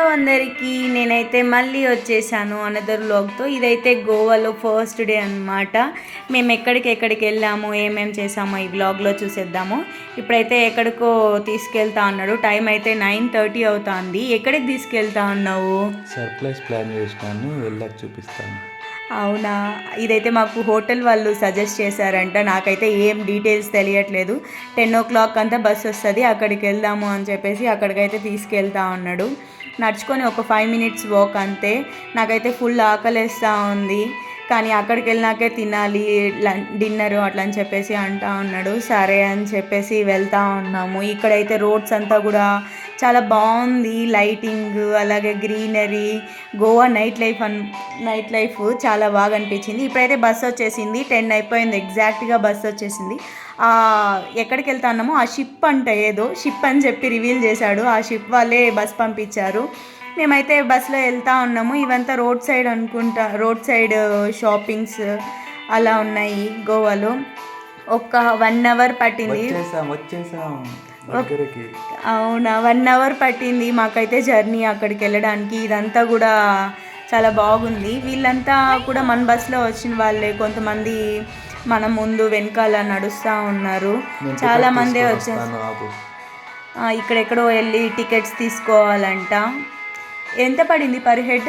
Hello అందరికీ నేనైతే మళ్ళీ వచ్చేసాను అనదర్ వ్లాగ్తో ఇదైతే గోవాలో ఫస్ట్ డే అన్నమాట. మేము ఎక్కడికి ఎక్కడికి వెళ్ళాము ఏమేం చేసామో ఈ వ్లాగ్లో చూసేద్దాము. ఇప్పుడైతే ఎక్కడికో తీసుకెళ్తా అన్నాడు. టైం అయితే నైన్ థర్టీ అవుతుంది. ఎక్కడికి తీసుకెళ్తా అన్నావు? సర్ప్రైజ్ ప్లాన్ చేసినాను వెళ్ళాక చూపిస్తాను. అవునా? ఇదైతే మాకు హోటల్ వాళ్ళు సజెస్ట్ చేశారంట. నాకైతే ఏం డీటెయిల్స్ తెలియట్లేదు. టెన్ ఓ క్లాక్ అంతా బస్ వస్తుంది అక్కడికి వెళ్దాము అని చెప్పేసి అక్కడికైతే తీసుకెళ్తా ఉన్నాడు నడుచుకొని ఒక ఫైవ్ మినిట్స్ వాక్ అంతే. నాకైతే ఫుల్ ఆకలిస్తూ ఉంది. కానీ అక్కడికి వెళ్ళినాకే తినాలి డిన్నర్ అట్లా అని చెప్పేసి అంటా ఉన్నాడు. సరే అని చెప్పేసి వెళ్తా ఉన్నాము. ఇక్కడైతే రోడ్స్ అంతా కూడా చాలా బాగుంది. లైటింగ్ అలాగే greenery Goa night life and night life చాలా బాగా అనిపించింది. ఇప్పుడైతే బస్సు వచ్చేసింది. టెన్ అయిపోయింది. ఎగ్జాక్ట్గా బస్ వచ్చేసింది. ఎక్కడికి వెళ్తాన్నామో ఆ షిప్ అంట ఏదో షిప్ అని చెప్పి రివీల్ చేశాడు. ఆ షిప్ వాళ్ళే బస్ పంపించారు. మేమైతే బస్సులో వెళ్తా ఉన్నాము. ఇవంతా రోడ్ సైడ్ అనుకుంటా రోడ్ సైడ్ షాపింగ్స్ అలా ఉన్నాయి గోవాలో. ఒక వన్ అవర్ పట్టింది. అవునా వన్ అవర్ పట్టింది మాకైతే జర్నీ అక్కడికి వెళ్ళడానికి. ఇదంతా కూడా చాలా బాగుంది. వీళ్ళంతా కూడా మన బస్సులో వచ్చిన వాళ్ళే. కొంతమంది మన ముందు వెనకాల నడుస్తూ ఉన్నారు. నేను చాలా మందే. ఆ, ఇక్కడెక్కడో వెళ్ళి టికెట్స్ తీసుకోవాలంట. ఎంత పడింది per head?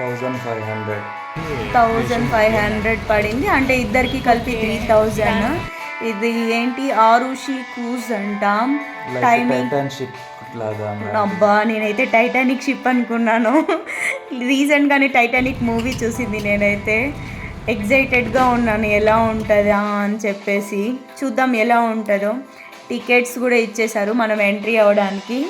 Thousand five hundred. Thousand five hundred పడింది. అంటే ఇద్దరికి కలిపి త్రీ థౌజండ్. ఇది ఏంటి? ఆరుషి క్రూజ్ అంట. టైమింగ్. అబ్బా నేనైతే టైటానిక్ షిప్ అనుకున్నాను. రీసెంట్గానే టైటానిక్ మూవీ చూసింది నేనైతే. ఎగ్జైటెడ్గా ఉన్నాను ఎలా ఉంటుందా అని చెప్పేసి చూద్దాం ఎలా ఉంటుందో. టికెట్స్ కూడా ఇచ్చేశారు మనం ఎంట్రీ అవ్వడానికి.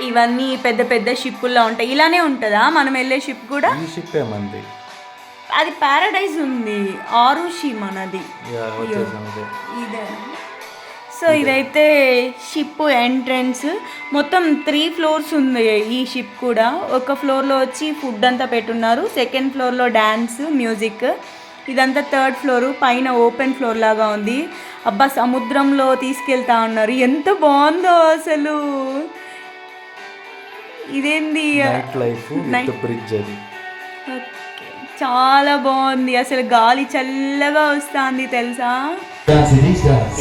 ఇవన్నీ పెద్ద పెద్ద షిప్పుల్లో ఉంటాయి. ఇలానే ఉంటుందా? మనం వెళ్ళే షిప్ కూడా? ఈ షిప్ ఏమంది? అది ప్యారడైజ్ ఉంది. ఆరుషి మనది. ఇదే. సో ఇదైతే షిప్ ఎంట్రన్స్ మొత్తం త్రీ ఫ్లోర్స్ ఉంది ఈ షిప్ కూడా. ఒక ఫ్లోర్లో వచ్చి ఫుడ్ అంతా పెట్టున్నారు. సెకండ్ ఫ్లోర్లో డ్యాన్స్ మ్యూజిక్ ఇదంతా థర్డ్ ఫ్లోర్ పైన ఓపెన్ ఫ్లోర్ లాగా ఉంది. అబ్బా సముద్రంలో తీసుకెళ్తా ఉన్నారు. ఎంత బాగుందో అసలు. ఇదేంది? బ్రిడ్జ్ అది. చాలా బాగుంది. అసలు గాలి చల్లగా వస్తుంది తెలుసా?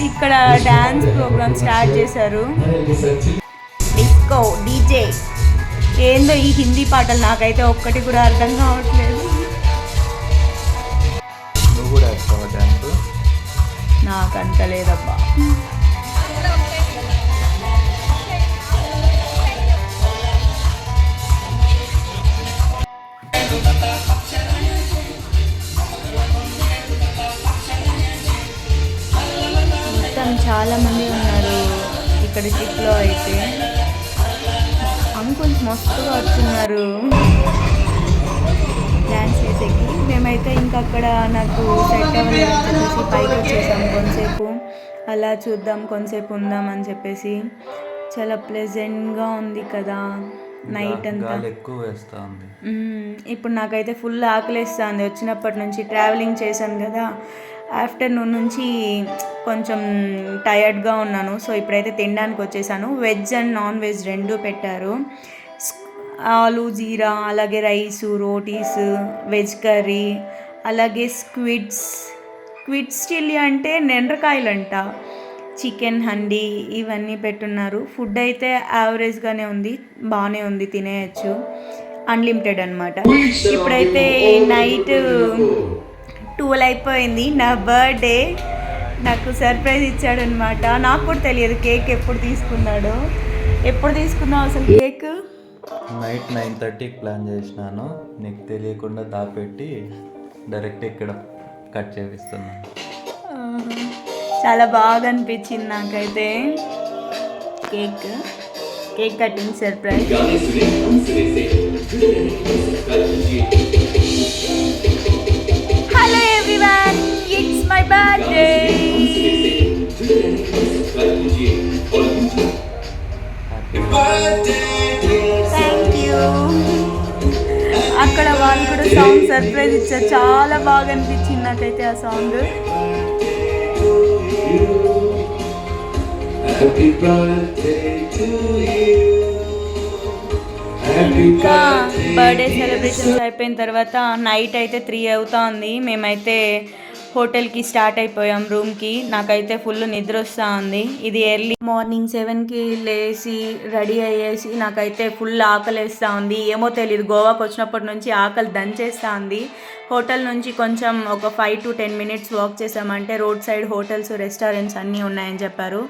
ఇక్కడ డాన్స్ ప్రోగ్రామ్ స్టార్ట్ చేశారు. డిస్కో డీజే ఏందో ఈ హిందీ పాటలు నాకైతే ఒక్కటి కూడా అర్థం కావట్లేదు. నాకు అంత లేదబ్బా. మొత్తం చాలా మంది ఉన్నారు ఇక్కడ షిప్లో అయితే. అంకుల్స్ మస్తుగా వచ్చున్నారు డ్యాన్స్ చేసేకి. మేమైతే ఇంకా అక్కడ నాకు సెట్ చెప్పేసి పైకి వచ్చేసాం కొంతసేపు. అలా చూద్దాం కొంతసేపు ఉందాం అని చెప్పేసి. చాలా ప్లెజెంట్గా ఉంది కదా నైట్ అంతా. ఇప్పుడు నాకైతే ఫుల్ ఆకలిస్తుంది. వచ్చినప్పటి నుంచి ట్రావెలింగ్ చేశాను కదా. ఆఫ్టర్నూన్ నుంచి కొంచెం టయర్డ్గా ఉన్నాను. సో ఇప్పుడైతే తినడానికి వచ్చేసాను. వెజ్ అండ్ నాన్ వెజ్ రెండు పెట్టారు. ఆలు జీరా అలాగే రైసు రోటీస్ వెజ్ కర్రీ అలాగే స్క్విడ్స్. స్క్విడ్స్ చిల్లీ అంటే నెండ్రకాయలంట. చికెన్ హండీ ఇవన్నీ పెట్టున్నారు. ఫుడ్ అయితే యావరేజ్గానే ఉంది. బాగానే ఉంది తినేయచ్చు. అన్లిమిటెడ్ అనమాట ఇప్పుడైతే నైట్ ట్వెల్వ్ అయిపోయింది. నా బర్త్డే నాకు సర్ప్రైజ్ ఇచ్చాడు అనమాట నాకు కూడా తెలియదు కేక్ ఎప్పుడు తీసుకున్నాడో. ఎప్పుడు తీసుకున్నావు అసలు కేక్ నైట్ నైన్ థర్టీకి ప్లాన్ చేసినాను. నీకు తెలియకుండా దాపెట్టి డైరెక్ట్ ఇక్కడ కట్ చేపిస్తున్నాను. చాలా బాగా అనిపించింది నాకైతే. Cake cake cutting surprise my birthday thank you అక్కడ వాళ్ళు కూడా సాంగ్ సర్ప్రైజ్ ఇచ్చారు. చాలా బాగా అనిపించింది నాకైతే ఆ సాంగ్ Happy birthday ఇంకా బర్త్డే సెలబ్రేషన్స్ అయిపోయిన తర్వాత నైట్ అయితే త్రీ అవుతా ఉంది మేమైతే హోటల్కి స్టార్ట్ అయిపోయాం రూమ్కి. నాకైతే ఫుల్ నిద్ర వస్తూ ఉంది ఇది ఎర్లీ మార్నింగ్ సెవెన్కి లేచి రెడీ అయ్యేసి నాకైతే ఫుల్ ఆకలి వేస్తూ ఉంది ఏమో తెలియదు గోవాకి వచ్చినప్పటి నుంచి ఆకలి దంచేస్తూ ఉంది హోటల్ నుంచి కొంచెం ఒక five to ten minutes walk చేసామంటే రోడ్ సైడ్ హోటల్స్ రెస్టారెంట్స్ అన్నీ ఉన్నాయని చెప్పారు.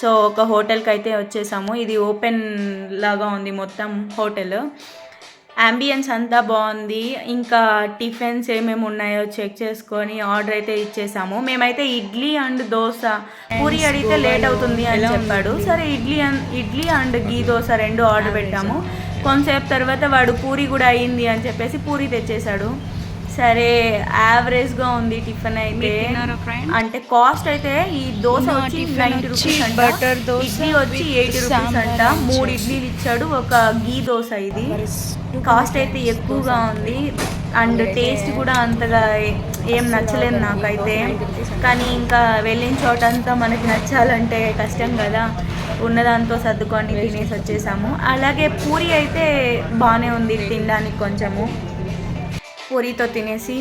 సో ఒక హోటల్కి అయితే వచ్చేసాము. ఇది ఓపెన్ లాగా ఉంది మొత్తం హోటల్. అంబియన్స్ అంతా బాగుంది. ఇంకా టిఫిన్స్ ఏమేమి ఉన్నాయో చెక్ చేసుకొని ఆర్డర్ అయితే ఇచ్చేసాము. మేమైతే ఇడ్లీ అండ్ దోశ. పూరి అడిగితే లేట్ అవుతుంది అని చెప్పాడు. సరే ఇడ్లీ ఇడ్లీ అండ్ గీ దోశ రెండు ఆర్డర్ పెట్టాము. కొంతసేపు తర్వాత వాడు పూరి కూడా అయ్యింది అని చెప్పేసి పూరి తెచ్చేసాడు సరే యావరేజ్గా ఉంది టిఫిన్ అయితే. అంటే కాస్ట్ అయితే ఈ దోశ వచ్చి నైంటీ రూపీస్ అంట. ఇడ్లీ వచ్చి ఎయిటీ రూపీస్ అంట. మూడు ఇడ్లీలు ఇచ్చాడు ఒక గీ దోశ ఇది. కాస్ట్ అయితే ఎక్కువగా ఉంది. అండ్ టేస్ట్ కూడా అంతగా ఏ- నచ్చలేదు నాకైతే. కానీ ఇంకా వెళ్ళిన చోటంతా మనకి నచ్చాలంటే కష్టం కదా. ఉన్నదాంతో సర్దుకొని తినేసి వచ్చేసాము. అలాగే పూరి అయితే బాగానే ఉంది తినడానికి కొంచెము. పూరితో తినేసి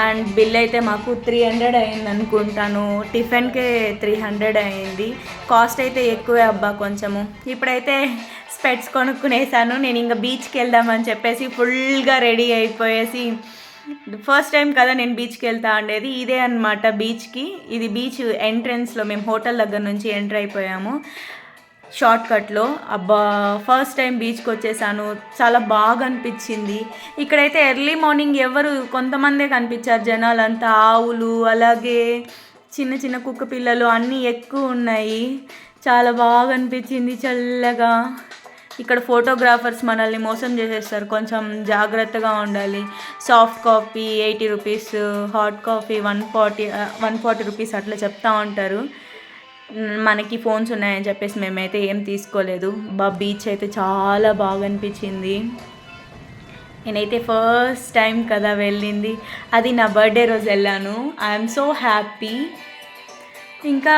అండ్ బిల్ అయితే మాకు త్రీ హండ్రెడ్ అయింది అనుకుంటాను టిఫిన్కే త్రీ హండ్రెడ్ అయింది. కాస్ట్ అయితే ఎక్కువే అబ్బా కొంచెము. ఇప్పుడైతే స్పెట్స్ కొనుక్కునేసాను. నేను ఇంకా బీచ్కి వెళ్దామని చెప్పేసి ఫుల్గా రెడీ అయిపోయేసి ఫస్ట్ టైం కదా నేను బీచ్కి వెళ్తా ఉండేది. ఇదే అనమాట బీచ్కి. ఇది బీచ్ ఎంట్రన్స్లో మేము హోటల్ దగ్గర నుంచి ఎంటర్ అయిపోయాము. షార్ట్కట్లో అబ్బా ఫస్ట్ టైం బీచ్కి వచ్చేసాను. చాలా బాగా అనిపించింది. ఇక్కడైతే ఎర్లీ మార్నింగ్ ఎవరు కొంతమందే కనిపించారు జనాలంతా. ఆవులు అలాగే చిన్న చిన్న కుక్క పిల్లలు అన్నీ ఎక్కువ ఉన్నాయి. చాలా బాగా అనిపించింది చల్లగా. ఇక్కడ ఫోటోగ్రాఫర్స్ మనల్ని మోసం చేసేస్తారు. కొంచెం జాగ్రత్తగా ఉండాలి. Soft coffee eighty rupees hot coffee one forty one forty rupees అట్లా చెప్తా ఉంటారు. మనకి ఫోన్స్ ఉన్నాయని చెప్పేసి మేమైతే ఏం తీసుకోలేదు. బా బీచ్ అయితే చాలా బాగా అనిపించింది. నేనైతే ఫస్ట్ టైం కదా వెళ్ళింది. అది నా బర్త్డే రోజు వెళ్ళాను. ఐఎమ్ సో హ్యాపీ ఇంకా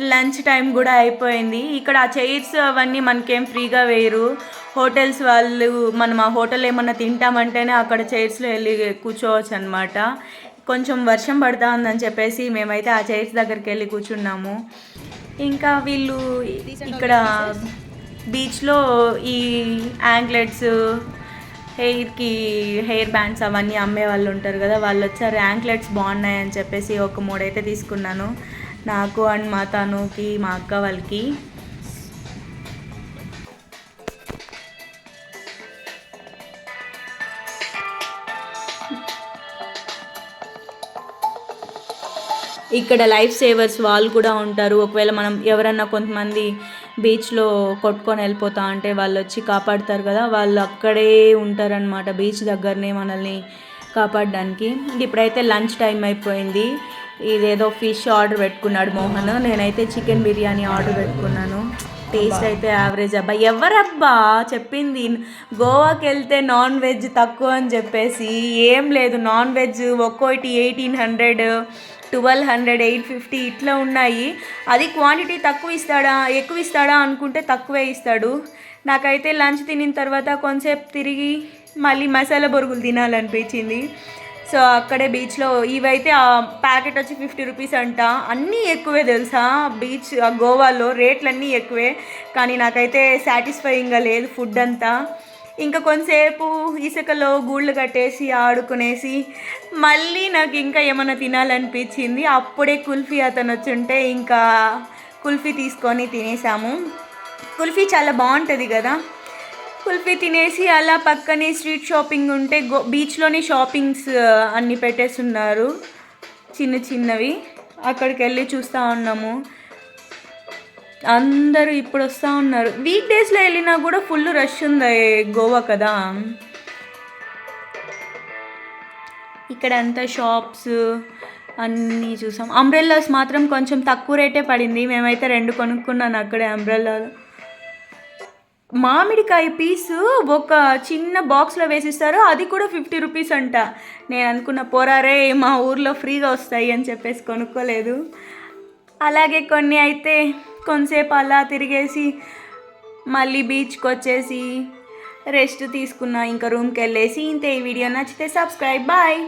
లంచ్ టైం కూడా అయిపోయింది. ఇక్కడ ఆ చైర్స్ అవన్నీ మనకేం ఫ్రీగా వేయరు. హోటల్స్ వాళ్ళు మనం ఆ హోటల్ ఏమన్నా తింటామంటేనే అక్కడ చైర్స్లో వెళ్ళి కూర్చోవచ్చు అనమాట కొంచెం వర్షం పడతా ఉందని చెప్పేసి మేమైతే ఆ చైర్స్ దగ్గరికి వెళ్ళి కూర్చున్నాము. ఇంకా వీళ్ళు ఇక్కడ బీచ్లో ఈ యాంక్లెట్స్ హెయిర్కి హెయిర్ బ్యాండ్స్ అవన్నీ అమ్మే వాళ్ళు ఉంటారు కదా వాళ్ళు వచ్చారు యాంక్లెట్స్ బాగున్నాయి అని చెప్పేసి ఒక మూడైతే తీసుకున్నాను. నాకు అండ్ మా తనుకి మా అక్క వాళ్ళకి. ఇక్కడ లైఫ్ సేవర్స్ వాళ్ళు కూడా ఉంటారు. ఒకవేళ మనం ఎవరన్నా కొంతమంది బీచ్లో కొట్టుకొని వెళ్ళిపోతా అంటే వాళ్ళు వచ్చి కాపాడుతారు కదా వాళ్ళు అక్కడే ఉంటారనమాట బీచ్ దగ్గరనే మనల్ని కాపాడడానికి. ఇప్పుడైతే లంచ్ టైం అయిపోయింది. ఇదేదో ఫిష్ ఆర్డర్ పెట్టుకున్నాడు మోహన్. నేనైతే చికెన్ బిర్యానీ ఆర్డర్ పెట్టుకున్నాను. టేస్ట్ అయితే యావరేజ్. అబ్బా ఎవరబ్బా చెప్పింది? గోవాకి వెళ్తే నాన్ వెజ్ తక్కువ అని చెప్పేసి. ఏం లేదు నాన్ వెజ్ ఒక్కోటి eighteen hundred twelve hundred eight fifty ఇట్లా ఉన్నాయి. అది క్వాంటిటీ తక్కువ ఇస్తాడా? ఎక్కువ ఇస్తాడా అనుకుంటే తక్కువే ఇస్తాడు. నాకైతే లంచ్ తినిన తర్వాత కొంచెంసేపు తిరిగి మళ్ళీ మసాలా బొరుగులు తినాలనిపించింది. సో అక్కడే బీచ్లో ఇవైతే ఆ ప్యాకెట్ వచ్చి ఫిఫ్టీ రూపీస్ అంట. అన్నీ ఎక్కువే తెలుసా? బీచ్ ఆ గోవాలో రేట్లు అన్నీ ఎక్కువే. కానీ నాకైతే సాటిస్ఫైయింగ్గా లేదు ఫుడ్ అంతా. ఇంకా కొంతసేపు ఇసుకలో గూళ్ళు కట్టేసి ఆడుకునేసి మళ్ళీ నాకు ఇంకా ఏమైనా తినాలనిపించింది అప్పుడే కుల్ఫీ అతను వచ్చుంటే ఇంకా కుల్ఫీ తీసుకొని తినేసాము కుల్ఫీ చాలా బాగుంటుంది కదా. కుల్ఫీ తినేసి అలా పక్కనే స్ట్రీట్ షాపింగ్ ఉంటే గో బీచ్లోనే షాపింగ్స్ అన్నీ పెట్టేస్తున్నారు. చిన్న చిన్నవి. అక్కడికి వెళ్ళి చూస్తూ ఉన్నాము. అందరూ ఇప్పుడు వస్తూ ఉన్నారు. వీక్ డేస్లో వెళ్ళినా కూడా ఫుల్ రష్ ఉంది గోవా కదా. ఇక్కడ అంతా షాప్స్ అన్నీ చూసాం. అంబ్రెల్లాస్ మాత్రం కొంచెం తక్కువ రేటే పడింది. మేమైతే రెండు కొనుక్కున్నాను అక్కడే అంబ్రెల్లాలు మామిడికాయ పీసు ఒక చిన్న బాక్స్లో వేసిస్తారు. అది కూడా ఫిఫ్టీ రూపీస్ అంట. నేను అనుకున్న పోరారే మా ఊర్లో ఫ్రీగా వస్తాయి అని చెప్పేసి కొనుక్కోలేదు. అలాగే కొన్ని అయితే కొంతసేపు అలా తిరిగేసి మళ్ళీ బీచ్కి వచ్చేసి రెస్ట్ తీసుకున్నా ఇంకా రూమ్కి వెళ్ళేసి. ఇంతే ఈ వీడియో నచ్చితే సబ్స్క్రైబ్ బాయ్.